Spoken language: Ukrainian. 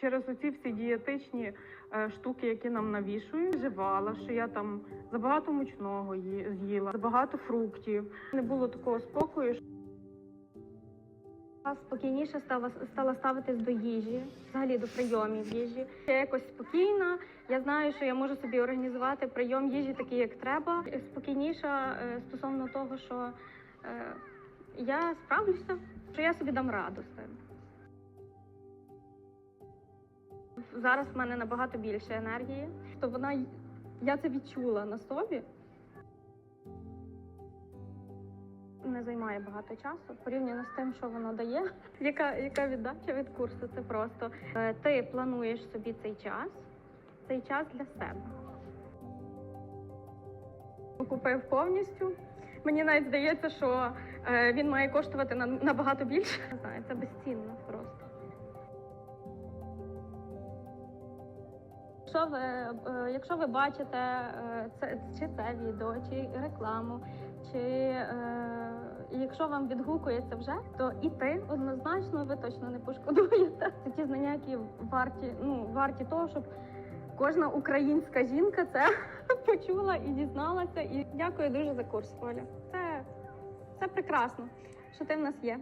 Через оці всі дієтичні е, штуки, які нам навішують, вживала, що я там забагато мучного з'їла, забагато фруктів. Не було такого спокою. Спокійніше стала стала ставитись до їжі, взагалі до прийомів їжі. Я якось спокійна. Я знаю, що я можу собі організувати прийом їжі такий, як треба. Спокійніша е, стосовно того, що е, я справлюся, що я собі дам раду Зараз в мене набагато більше енергії, то вона я це відчула на собі. не займає багато часу порівняно з тим, що воно дає. Яка, яка віддача від курсу? Це просто е, ти плануєш собі цей час, цей час для себе. Купив повністю. Мені навіть здається, що е, він має коштувати набагато більше. Знаю, це безцінно Якщо ви, е, якщо ви бачите е, це, чи це відео, чи рекламу, чи е, якщо вам відгукується вже, то іти однозначно ви точно не пошкодуєте. Це ті знання, які варті, ну, варті того, щоб кожна українська жінка це почула і дізналася. І дякую дуже за курс, Оля. Це, це прекрасно, що ти в нас є.